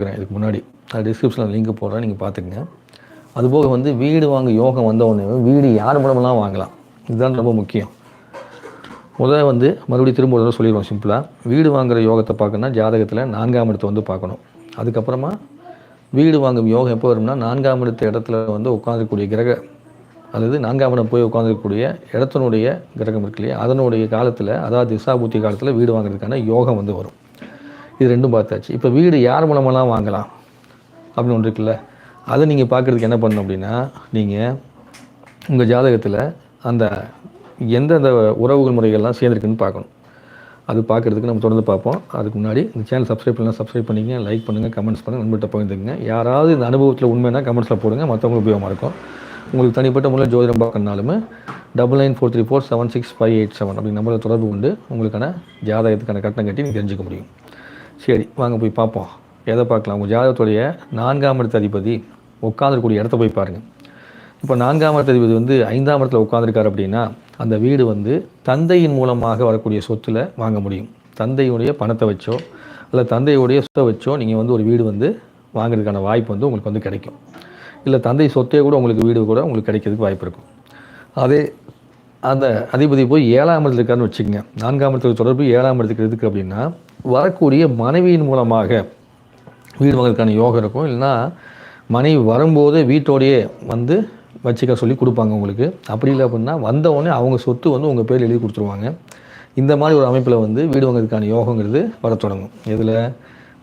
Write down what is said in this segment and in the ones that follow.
இருக்கிறேன் இதுக்கு முன்னாடி. அது டிஸ்கிரிப்ஷனில் லிங்க் போடுறேன். நீங்கள் பார்த்துக்கங்க. அதுபோக வந்து வீடு வாங்க யோகம் வந்த உடனே வீடு யார் மூலமெல்லாம் வாங்கலாம்? இதுதான் ரொம்ப முக்கியம். முதல்ல வந்து மறுபடியும் திரும்ப ஒரு தடவை சொல்லிடுவோம் சிம்பிளாக வீடு வாங்குற யோகத்தை பார்க்கணும்னா ஜாதகத்தில் நான்காம் இடத்தை வந்து பார்க்கணும். அதுக்கப்புறமா வீடு வாங்கும் யோகம் எப்போ வரும்னா நான்காம் இடத்த இடத்துல வந்து உட்காந்துருக்கக்கூடிய கிரக அதாவது நான்காம் இடம் போய் உட்காந்துருக்கக்கூடிய இடத்தினுடைய கிரகம் இருக்கு இல்லையா? அதனுடைய காலத்தில் அதாவது திசாபூத்தி காலத்தில் வீடு வாங்குறதுக்கான யோகம் வந்து வரும். இது ரெண்டும் பார்த்தாச்சு. இப்போ வீடு யார் மூலமெல்லாம் வாங்கலாம்? அப்படின்னு ஒன்று இருக்குல்ல. அதை நீங்கள் பார்க்குறதுக்கு என்ன பண்ணணும் அப்படின்னா நீங்கள் உங்கள் ஜாதகத்தில் அந்த எந்தெந்த உறவுகள் முறைகள்லாம் சேர்ந்துருக்குன்னு பார்க்கணும். அது பார்க்குறதுக்கு நம்ம தொடர்ந்து பார்ப்போம். அதுக்கு முன்னாடி இந்த சேனல் சப்ஸ்கிரைப் பண்ணலாம் சப்ஸ்கிரைப் பண்ணிங்க லைக் பண்ணுங்கள் கமெண்ட்ஸ் பண்ணுங்கள் நண்பர்கிட்ட பகிர்ந்துங்க யாராவது இந்த அனுபவத்தில் உண்மைனா கமெண்ட்ஸில் போடுங்க மற்றவங்களுக்கு உபயோகமாக இருக்கும். உங்களுக்கு தனிப்பட்ட முறையில் ஜோதிடம் பார்க்கணுனாலுமே double nine four three four seven six five eight seven அப்படி நம்பரில் தொடர்பு கொண்டு உங்களுக்கான ஜாதகத்துக்கான கட்டணம் கட்டி நீங்கள் தெரிஞ்சுக்க முடியும். சரி வாங்க போய் பார்ப்போம். எதை பார்க்கலாம்? உங்கள் ஜாதகத்துடைய நான்காம் இடத்த அதிபதி உட்காந்துருக்கூடிய இடத்த போய் பாருங்கள் இப்போ நான்காம் இடத்த அதிபதி வந்து ஐந்தாம் இடத்துல உட்காந்துருக்காரு அப்படின்னா அந்த வீடு வந்து தந்தையின் மூலமாக வரக்கூடிய சொத்தில் வாங்க முடியும். தந்தையுடைய பணத்தை வச்சோ இல்லை தந்தையுடைய சொத்தை வச்சோ நீங்கள் வந்து ஒரு வீடு வந்து வாங்குறதுக்கான வாய்ப்பு வந்து உங்களுக்கு வந்து கிடைக்கும். இல்லை தந்தை சொத்தே கூட உங்களுக்கு வீடு கூட உங்களுக்கு கிடைக்கிறதுக்கு வாய்ப்பு இருக்கும். அதே அந்த அதிபதி போய் ஏழாம் இடத்துல இருக்காருன்னு வச்சுக்கோங்க. நான்காம் இடத்துக்கு தொடர்பு ஏழாம் இடத்துக்கு இருக்குது அப்படின்னா வரக்கூடிய மனைவியின் மூலமாக வீடு வாங்குறதுக்கான யோகம் இருக்கும். இல்லைன்னா மனைவி வரும்போது வீட்டோடையே வந்து வச்சுக்க சொல்லி கொடுப்பாங்க உங்களுக்கு. அப்படி இல்லை அப்படின்னா வந்தவுடனே அவங்க சொத்து வந்து உங்கள் பேர் எழுதி கொடுத்துருவாங்க. இந்த மாதிரி ஒரு அமைப்பில் வந்து வீடு வாங்கிறதுக்கான யோகங்கிறது வர தொடங்கும். இதில்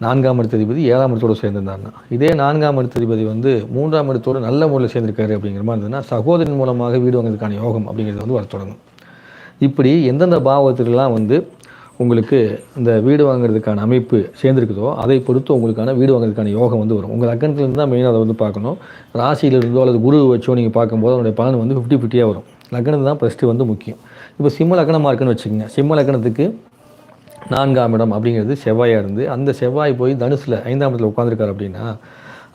நான்காம் இடத்ததிபதி ஏழாம் இடத்தோடு சேர்ந்திருந்தாருன்னா. இதே நான்காம் இடத்ததிபதி வந்து மூன்றாம் இடத்தோடு நல்ல முறையில் சேர்ந்திருக்காரு அப்படிங்கிற மாதிரி இருந்ததுன்னா சகோதரின் மூலமாக வீடு வாங்கிறதுக்கான யோகம் அப்படிங்கிறது வந்து வர தொடங்கும். இப்படி எந்தெந்த பாவத்திலலாம் வந்து உங்களுக்கு இந்த வீடு வாங்குறதுக்கான அமைப்பு சேர்ந்துருக்குதோ அதை பொறுத்து உங்களுக்கான வீடு வாங்குறதுக்கான யோகம் வந்து வரும். உங்கள் லக்கணத்துலேருந்து தான் மெயினாக அதை வந்து பார்க்கணும். ராசியிலிருந்தோ அல்லது குரு வச்சோ நீங்கள் பார்க்கும்போது அதனுடைய பலன் வந்து ஃபிஃப்டி ஃபிஃப்டியாக வரும். லக்னம் தான் ஃபஸ்ட்டு வந்து முக்கியம். இப்போ சிம்ம லக்கணமாக இருக்குன்னு வச்சுக்கோங்க. சிம்ம லக்கணத்துக்கு நான்காம் இடம் அப்படிங்கிறது செவ்வாயாக இருந்து அந்த செவ்வாய் போய் தனுசில் ஐந்தாம் இடத்துல உட்காந்துருக்காரு அப்படின்னா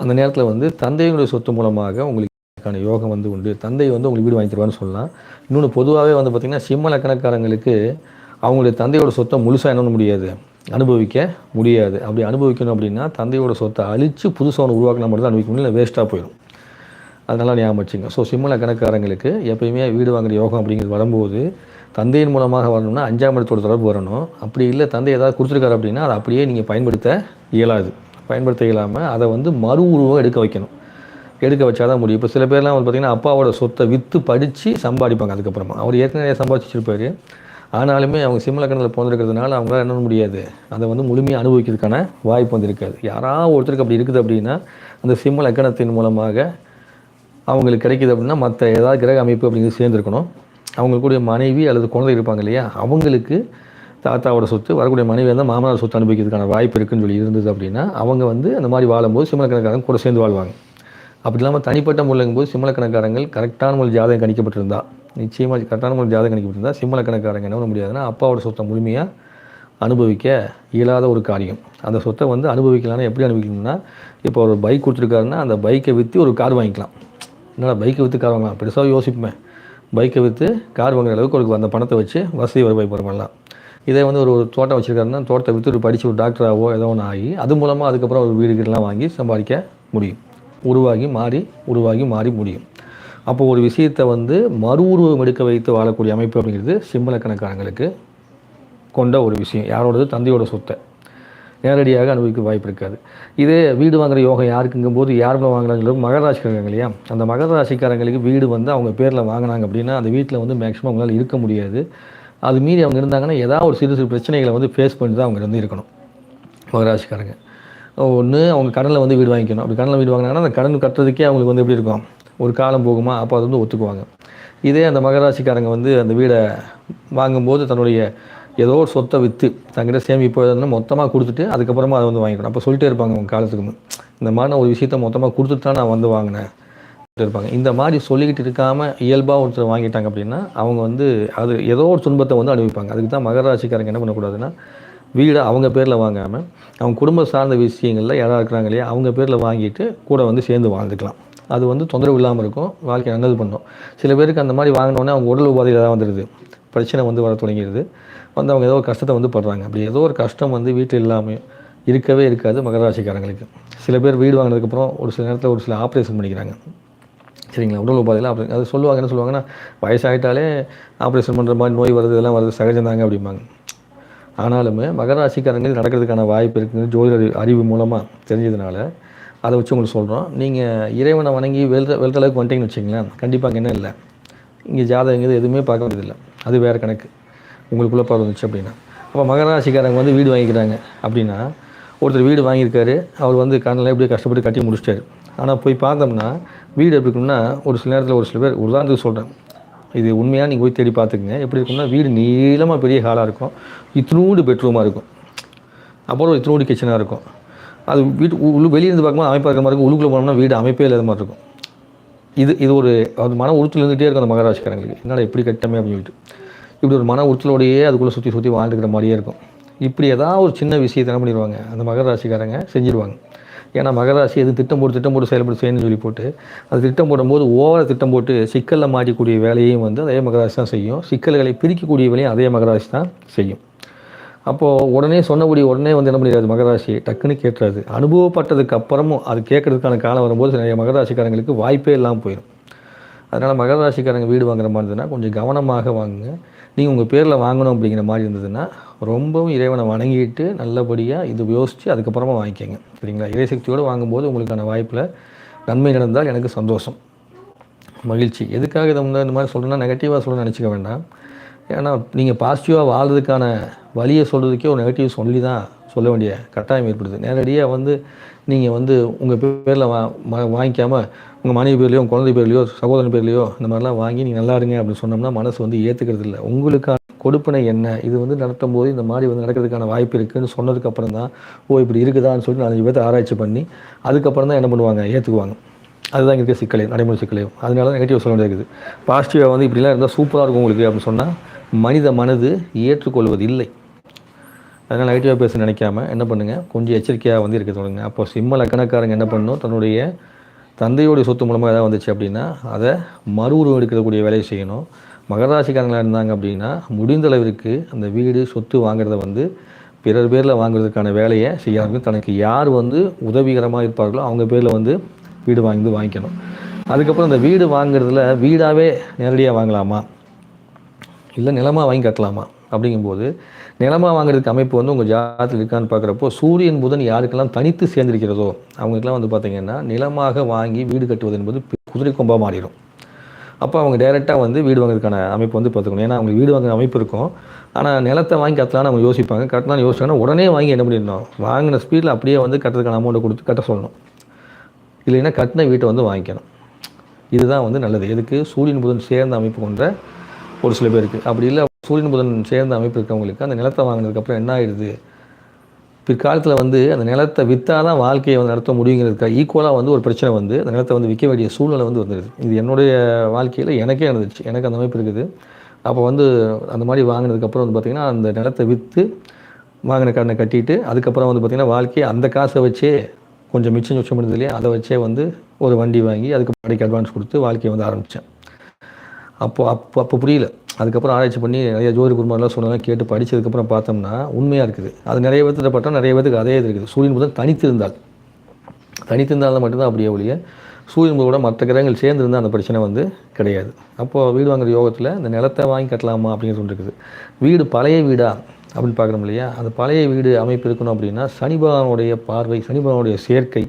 அந்த நேரத்தில் வந்து தந்தையினுடைய சொத்து மூலமாக உங்களுக்கான யோகம் வந்து உண்டு. தந்தை வந்து உங்களுக்கு வீடு வாங்கி தருவான்னு சொல்லலாம். இன்னொன்று பொதுவாகவே வந்து பார்த்திங்கன்னா சிம்ம லக்கணக்காரங்களுக்கு அவங்களுடைய தந்தையோட சொத்தை முழுசாக என்ன முடியாது? அனுபவிக்க முடியாது. அப்படி அனுபவிக்கணும் அப்படின்னா தந்தையோட சொத்தை அழித்து புதுசாக ஒன்று உருவாக்கினா மட்டும் தான் அனுபவிக்க முடியல வேஸ்ட்டாக போயிடும். அதனால் ஞாபகம் வச்சுங்க. ஸோ சிம்மல கணக்காரங்களுக்கு எப்பயுமே வீடு வாங்குற யோகம் அப்படிங்கிறது வரும்போது தந்தையின் மூலமாக வரணும்னா அஞ்சாம் இடத்தோட தொடர்பு வரணும். அப்படி இல்லை தந்தை ஏதாவது கொடுத்துருக்காரு அப்படின்னா அதை அப்படியே நீங்கள் பயன்படுத்த இயலாது. பயன்படுத்த இயலாமல் அதை வந்து மறு உருவம் எடுக்க வைக்கணும். எடுக்க வச்சா தான் முடியும். இப்போ சில பேர்லாம் வந்து பார்த்திங்கன்னா அப்பாவோட சொத்தை விற்று படித்து சம்பாதிப்பாங்க. அதுக்கப்புறமா. அவர் ஏற்கனவே சம்பாதிச்சிருப்பார். ஆனாலுமே அவங்க சிம்மலக்கணத்தில் பிறந்திருக்கிறதுனால அவங்களால என்ன முடியாது. அதை வந்து முழுமையாக அனுபவிக்கிறதுக்கான வாய்ப்பு வந்து இருக்காது. யாராவது ஒருத்தருக்கு அப்படி இருக்குது அப்படின்னா அந்த சிம்ம லக்கணத்தின் மூலமாக அவங்களுக்கு கிடைக்கிது அப்படின்னா மற்ற ஏதாவது கிரக அமைப்பு அப்படிங்கிறது சேர்ந்துருக்கணும். அவங்களுக்குடைய மனைவி அல்லது குழந்தை இருப்பாங்க இல்லையா? அவங்களுக்கு தாத்தாவோட சொத்து வரக்கூடிய மனைவி வந்து மாமனார் சொத்து அனுபவிக்கிறதுக்கான வாய்ப்பு இருக்குன்னு சொல்லி இருந்தது அப்படின்னா அவங்க வந்து அந்த மாதிரி வாழும்போது சிம்மலக்கணக்காரங்க கூட சேர்ந்து வாழ்வாங்க. அப்படி இல்லாமல் தனிப்பட்ட முறையிலும் போது சிம்மலக்கணக்காரங்கள் கரெக்டான முறையில் ஜாதகம் கணிக்கப்பட்டிருந்தா நிச்சயமாக கரெக்டான முறை ஜாதகம் சிம்ம கணக்காரங்க என்ன பண்ண முடியாதுன்னா அப்பாவோட சொத்தை முழுமையாக அனுபவிக்க இயலாத ஒரு காரியம். அந்த சொத்தை வந்து அனுபவிக்கலாம்னா எப்படி அனுபவிக்கணும்னா இப்போ ஒரு பைக் கொடுத்துருக்காருன்னா அந்த பைக்கை விற்று ஒரு கார் வாங்கிக்கலாம். என்னடா பைக்கை விற்று கார் வாங்கலாம்? பெருசாக யோசிப்பேன் பைக்கை விற்று கார் வாங்குற அளவுக்கு ஒரு அந்த பணத்தை வச்சு வசதி வருவாய் பண்ணலாம். இதே வந்து ஒரு ஒரு தோட்டம் வச்சுருக்காருன்னா தோட்டத்தை விற்று ஒரு படித்து ஒரு டாக்டராகவோ ஏதோ ஒன்று ஆகி அது மூலமாக அதுக்கப்புறம் ஒரு வீடு கீடுலாம் வாங்கி சம்பாதிக்க முடியும். உருவாகி மாறி உருவாகி மாறி முடியும். அப்போ ஒரு விஷயத்தை வந்து மறு உருவம் எடுக்க வைத்து வாழக்கூடிய அமைப்பு அப்படிங்கிறது சிம்மலக்கணக்காரங்களுக்கு கொண்ட ஒரு விஷயம். யாரோடது? தந்தையோட சொத்தை. நேரடியாக அனுபவிக்க வாய்ப்பு இருக்காது. இதே வீடு வாங்குற யோகம் யாருக்குங்கும் போது யார் வாங்குறாங்களோ மகர ராசிக்காரங்க இல்லையா? அந்த மகர ராசிக்காரங்களுக்கு வீடு வந்து அவங்க பேரில் வாங்கினாங்க அப்படின்னா அந்த வீட்டில் வந்து மேக்ஸிமம் அவங்களால் இருக்க முடியாது. அது மீறி அவங்க இருந்தாங்கன்னா ஏதாவது ஒரு சிறு சிறு பிரச்சனைகளை வந்து ஃபேஸ் பண்ணி தான் அவங்க வந்து இருக்கணும். மகராசிக்காரங்க ஒன்று அவங்க கடனில் வந்து வீடு வாங்கிக்கணும். அப்படி கடனில் வீடு வாங்கினாங்கன்னா அந்த கடன் கட்டுறதுக்கே அவங்களுக்கு வந்து எப்படி இருக்கும்? ஒரு காலம் போகுமா அப்போ அது வந்து ஒத்துக்குவாங்க. இதே அந்த மகராசிக்காரங்க வந்து அந்த வீடை வாங்கும்போது தன்னுடைய ஏதோ ஒரு சொத்தை விற்று தங்கிட்ட சேமிப்பு எதுனா மொத்தமாக கொடுத்துட்டு அதுக்கப்புறமா அதை வந்து வாங்கிக்கணும். அப்போ சொல்லிட்டே இருப்பாங்க அவங்க காலத்துக்கு இந்த மாதிரி நான் ஒரு விஷயத்த மொத்தமாக கொடுத்துட்டு தான் நான் வந்து வாங்கினேன் இருப்பாங்க. இந்த மாதிரி சொல்லிக்கிட்டு இருக்காமல் இயல்பாக ஒருத்தர் வாங்கிட்டாங்க அப்படின்னா அவங்க வந்து அது ஏதோ ஒரு துன்பத்தை வந்து அனுபவிப்பாங்க. அதுக்கு தான் மகராசிக்காரங்க என்ன பண்ணக்கூடாதுன்னா வீடை அவங்க பேரில் வாங்காமல் அவங்க குடும்ப சார்ந்த விஷயங்களில் யாராக இருக்கிறாங்க இல்லையா அவங்க பேரில் வாங்கிட்டு கூட வந்து சேர்ந்து வாழ்ந்துக்கலாம். அது வந்து தொந்தரவு இல்லாமல் இருக்கும். வாழ்க்கை நல்லது பண்ணும். சில பேருக்கு அந்த மாதிரி வாங்கினோடனே அவங்க உடல் உபாதையில் தான் வந்துடுது பிரச்சனை வந்து வர தொடங்கிடுது வந்து அவங்க ஏதோ ஒரு கஷ்டத்தை வந்து படுறாங்க. அப்படி ஏதோ ஒரு கஷ்டம் வந்து வீட்டில் இல்லாமல் இருக்கவே இருக்காது மகராசிக்காரங்களுக்கு சில பேர் வீடு வாங்கினதுக்கப்புறம் ஒரு சில நேரத்தில் ஒரு சில ஆப்ரேஷன் பண்ணிக்கிறாங்க. சரிங்களா? உடல் உபாதையில் ஆப்ரேஷன் அது சொல்லுவாங்க என்ன சொல்லுவாங்கன்னா வயசாகிட்டாலே ஆப்ரேஷன் பண்ணுற மாதிரி நோய் வருது இதெல்லாம் வருது சகஜம்தாங்க அப்படிம்பாங்க. ஆனாலுமே மகர நடக்கிறதுக்கான வாய்ப்பு இருக்குதுன்னு ஜோதிட அறிவு மூலமாக தெரிஞ்சதுனால அதை வச்சு உங்களுக்கு சொல்கிறோம் நீங்கள் இறைவனை வணங்கி வெல்ற வெல்ற அளவுக்கு வந்துட்டீங்கன்னு வச்சுங்களேன் கண்டிப்பாக என்ன இல்லை. இங்கே ஜாதகம் எதுவுமே பார்க்க முடியதில்லை அது வேறு கணக்கு. உங்களுக்குள்ளே பார்வை வந்துச்சு அப்படின்னா. அப்போ மகராசிக்காரங்க வந்து வீடு வாங்கிக்கிறாங்க அப்படின்னா ஒருத்தர் வீடு வாங்கியிருக்காரு. அவர் வந்து கண்ணில் எப்படியோ கஷ்டப்பட்டு கட்டி முடிச்சிட்டாரு. ஆனால் போய் பார்த்தோம்னா வீடு எப்படி இருக்கும்னா ஒரு சில நேரத்தில் ஒரு சில பேர் உதாரணத்துக்கு சொல்கிறேன் இது உண்மையாக நீங்கள் போய் தேடி பார்த்துக்குங்க. எப்படி இருக்கும்னா வீடு நீளமாக பெரிய ஹாலாக இருக்கும். இத்தினூண்டு பெட்ரூமாக இருக்கும். அப்புறம் இத்தினோடு கிச்சனாக இருக்கும். அது வீட்டு உள்ள வெளியிருந்து பார்க்கும்போது அமைப்பாக இருக்கிற மாதிரி இருக்கும். உள்ளுக்குள்ளே போனோம்னா வீடு அமைப்பே இல்லாத மாதிரி இருக்கும். இது இது ஒரு அது மன உறுத்தல் இருந்துகிட்டே இருக்கும் அந்த மகராசிக்காரங்களுக்கு என்னால் எப்படி கட்டமே அப்படின்னு சொல்லிட்டு. இப்படி ஒரு மன உறுத்தலோடையே அதுக்குள்ளே சுற்றி சுற்றி வாழ்ந்துக்கிற மாதிரியே இருக்கும். இப்படி ஏதாவது ஒரு சின்ன விஷயத்தை என்ன பண்ணிடுவாங்க? அந்த மகராசிக்காரங்க செஞ்சுருவாங்க. ஏன்னா மகராசி எது திட்டம் போட்டு திட்டம் போட்டு செயல்பட செய்யணும்னு சொல்லி போட்டு அது திட்டம் போடும்போது ஓவர திட்டம் போட்டு சிக்கலில் மாட்டிக்கூடிய வேலையையும் வந்து அதே மகராசி தான் செய்யும். சிக்கல்களை பிரிக்கக்கூடிய வேலையும் அதே மகராசி தான் செய்யும். அப்போது உடனே சொன்னபடி உடனே வந்து என்ன பண்ணிடாது மகராசி டக்குன்னு கேட்டுறாது அனுபவப்பட்டதுக்கு அப்புறமும் அது கேட்கறதுக்கான காலம் வரும்போது நிறைய மகராசிக்காரங்களுக்கு வாய்ப்பே இல்லாமல் போயிடும் அதனால் மகராசிக்காரங்க வீடு வாங்குற மாதிரி இருந்ததுன்னா கொஞ்சம் கவனமாக வாங்குங்க. நீங்கள் உங்கள் பேரில் வாங்கணும் அப்படிங்கிற மாதிரி இருந்ததுன்னா ரொம்பவும் இறைவனை வணங்கிட்டு நல்லபடியாக இது யோசித்து அதுக்கப்புறமா வாங்கிக்கோங்க. சரிங்களா? இறைசக்தியோடு வாங்கும்போது உங்களுக்கான வாய்ப்பில் நன்மை நடந்தால் எனக்கு சந்தோஷம். மகிழ்ச்சி. எதுக்காக இதை இந்த மாதிரி சொல்லணும்னா நெகட்டிவாக சொல்லணும்னு நினச்சிக்க வேண்டாம். ஏன்னா நீங்கள் பாசிட்டிவாக வாழ்றதுக்கான வழியை சொல்கிறதுக்கே ஒரு நெகட்டிவ் சொல்லி தான் சொல்ல வேண்டிய கட்டாயம் ஏற்படுது. நேரடியாக வந்து நீங்கள் வந்து உங்கள் பேரில் வா வாங்கிக்காமல் உங்கள் மனைவி பேர்லையோ உங்கள் குழந்தை பேர்லையோ சகோதரன் பேர்லையோ இந்த மாதிரிலாம் வாங்கி நீங்கள் நல்லா இருங்க அப்படின்னு சொன்னோம்னா மனசு வந்து ஏற்றுக்கிறது இல்லை. உங்களுக்கான கொடுப்பினை என்ன? இது வந்து நடத்தும் போது இந்த மாதிரி வந்து நடக்கிறதுக்கான வாய்ப்பு இருக்குதுன்னு சொன்னதுக்கப்புறம் தான் ஓ இப்படி இருக்குதான்னு சொல்லிட்டு நாலஞ்சு பேர்த்த ஆராய்ச்சி பண்ணி அதுக்கப்புறம் தான் என்ன பண்ணுவாங்க? ஏற்றுக்குவாங்க அதுதான் இங்கே இருக்க சிக்கலையும் நடைமுறை சிக்கலையும் அதனால நெகட்டிவ் சொல்ல வேண்டியது இருக்குது. பாசிட்டிவாக வந்து இப்படிலாம் இருந்தால் சூப்பராக இருக்கும் உங்களுக்கு அப்படின்னு சொன்னால் மனித மனது ஏற்றுக்கொள்வது இல்லை அதனால் நெகட்டிவாக பேச நினைக்காம என்ன பண்ணுங்கள் கொஞ்சம் எச்சரிக்கையாக வந்து இருக்க சொல்லுங்க. அப்போ சிம்ம லக்கணக்காரங்க என்ன பண்ணணும் தன்னுடைய தந்தையோடைய சொத்து மூலமாக எதாவது வந்துச்சு அப்படின்னா அதை மறு உருவம் எடுக்கக்கூடிய வேலையை செய்யணும். மகராசிக்காரங்களாக இருந்தாங்க அப்படின்னா முடிந்த அளவிற்கு அந்த வீடு சொத்து வாங்குறத வந்து பிறர் பேரில் வாங்குறதுக்கான வேலையை செய்யாமல் தனக்கு யார் வந்து உதவிகரமாக இருப்பார்களோ அவங்க பேரில் வந்து வீடு வாங்கி வாங்கிக்கணும். அதுக்கப்புறம் இந்த வீடு வாங்குறதுல வீடாகவே நேரடியாக வாங்கலாமா? இல்லை நிலமாக வாங்கி கட்டலாமா? அப்படிங்கும்போது நிலமாக வாங்குறதுக்கு அமைப்பு வந்து உங்கள் ஜாதகத்தில் இருக்கான்னு பார்க்குறப்போ சூரியன் புதன் யாருக்கெல்லாம் தனித்து சேர்ந்திருக்கிறதோ அவங்களுக்கெல்லாம் வந்து பார்த்திங்கன்னா நிலமாக வாங்கி வீடு கட்டுவது என்பது குதிரை கொம்பாக மாறிடும். அப்போ அவங்க டைரெக்டாக வந்து வீடு வாங்குறதுக்கான அமைப்பு வந்து பார்த்துக்கணும். ஏன்னா அவங்க வீடு வாங்குற அமைப்பு இருக்கும். ஆனால் நிலத்தை வாங்கி கட்டலாம்னு அவங்க யோசிப்பாங்க. கட்டலாம்னு யோசிச்சாங்கன்னா உடனே வாங்கி என்ன பண்ணிடணும்? வாங்கின ஸ்பீடில் அப்படியே வந்து கட்டுறதுக்கான அமௌண்ட்டை கொடுத்து கட்ட சொல்லணும். இல்லைன்னா கட்டின வீட்டை வந்து வாங்கிக்கணும். இதுதான் வந்து நல்லது. எதுக்கு? சூரியன் புதன் சேர்ந்த அமைப்பு கொண்ட ஒரு சில பேருக்கு. அப்படி இல்லை சூரியன் புதன் சேர்ந்த அமைப்பு இருக்கவங்களுக்கு அந்த நிலத்தை வாங்கினதுக்கப்புறம் என்ன ஆயிடுது? பிற்காலத்தில் வந்து அந்த நிலத்தை விற்றா தான் வாழ்க்கையை வந்து நடத்த முடியுங்கிறதுக்காக ஈக்குவலாக வந்து ஒரு பிரச்சனை வந்து அந்த நிலத்தை வந்து விற்க வேண்டிய சூழ்நிலை வந்து வந்துடுது இது என்னுடைய வாழ்க்கையில் எனக்கே நடந்துச்சு எனக்கு அந்த அமைப்பு இருக்குது. அப்போ வந்து அந்த மாதிரி வாங்கினதுக்கப்புறம் வந்து பார்த்திங்கன்னா அந்த நிலத்தை விற்று வாங்கின கடனை கட்டிட்டு அதுக்கப்புறம் வந்து பார்த்திங்கன்னா வாழ்க்கையை அந்த காசை வச்சே கொஞ்சம் மிச்சம் மிச்சம் இருந்தது இல்லையா அதை வச்சே வந்து ஒரு வண்டி வாங்கி அதுக்கு படிக்க அட்வான்ஸ் கொடுத்து வாழ்க்கையை வந்து ஆரம்பித்தேன் அப்போது அப்போ அப்போ புரியல. அதுக்கப்புறம் ஆராய்ச்சி பண்ணி நிறைய ஜோதி குருமாரெலாம் சொன்னதெல்லாம் கேட்டு படித்ததுக்கப்புறம் பார்த்தோம்னா உண்மையாக இருக்குது. அது நிறைய பேர்த்திட்ட பார்த்தா நிறைய பேருக்கு அதே இது இருக்குது. சூரியன் புதன் தனித்திருந்தால். தனித்திருந்தால் மட்டும்தான் அப்படியே ஒழிய சூரியன் கூட மற்ற கிரகங்கள் சேர்ந்துருந்தால் அந்த பிரச்சனை வந்து கிடையாது. அப்போது வீடு வாங்குற யோகத்தில் இந்த நிலத்தை வாங்கி கட்டலாமா அப்படிங்கிறது ஒன்று இருக்குது. வீடு பழைய வீடா அப்படின்னு பார்க்குறோம் இல்லையா? அந்த பழைய வீடு அமைப்பு இருக்கணும் அப்படின்னா சனிபகவானுடைய பார்வை சனிபகவானுடைய சேர்க்கை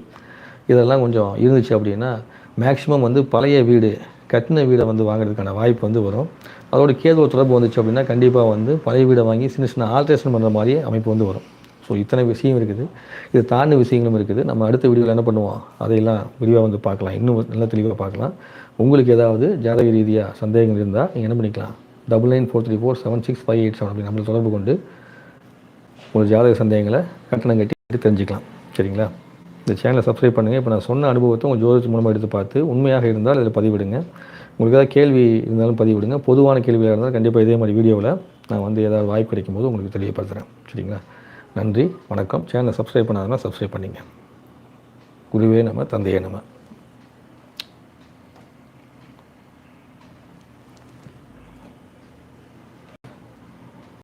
இதெல்லாம் கொஞ்சம் இருந்துச்சு அப்படின்னா மேக்ஸிமம் வந்து பழைய வீடு கட்டின வீடை வந்து வாங்குறதுக்கான வாய்ப்பு வந்து வரும். அதோட கேதுவ தொடர்பு வந்துச்சு அப்படின்னா கண்டிப்பாக வந்து பழைய வீடை வாங்கி சின்ன சின்ன ஆல்ட்ரேஷன் பண்ணுற மாதிரியே அமைப்பு வந்து வரும். ஸோ இத்தனை விஷயம் இருக்குது. இது தாண்டி விஷயங்களும் இருக்குது. நம்ம அடுத்த வீடியோவில் என்ன பண்ணுவோம்? அதையெல்லாம் விரிவாக வந்து பார்க்கலாம். இன்னும் நல்லா தெளிவாக பார்க்கலாம். உங்களுக்கு ஏதாவது ஜாதக ரீதியாக சந்தேகங்கள் இருந்தால் நீங்கள் என்ன பண்ணிக்கலாம்? Double nine four three four seven six five eight seven அப்படி நம்மளை தொடர்பு கொண்டு உங்கள் ஜாதக சந்தேகங்களை கட்டணம் கட்டி தெரிஞ்சுக்கலாம். சரிங்களா? இந்த சேனலை சப்ஸ்கிரைப் பண்ணுங்கள் இப்போ நான் சொன்ன அனுபவத்தை உங்கள் ஜோதிச்சு மூலமாக எடுத்து பார்த்து உண்மையாக இருந்தால் இதில் பதிவிடுங்க. உங்களுக்கு ஏதாவது கேள்வி இருந்தாலும் பதிவிடுங்க. பொதுவான கேள்வியாக இருந்தாலும் கண்டிப்பாக இதே மாதிரி வீடியோவில் நான் வந்து ஏதாவது வாய்ப்பு கிடைக்கும் போது உங்களுக்கு தெளிவுபடுத்துகிறேன் சரிங்களா? நன்றி வணக்கம். சேனலை சப்ஸ்கிரைப் பண்ணாதனா சப்ஸ்கிரைப் பண்ணிங்க. குருவே நம்ம தந்தையே நம்ம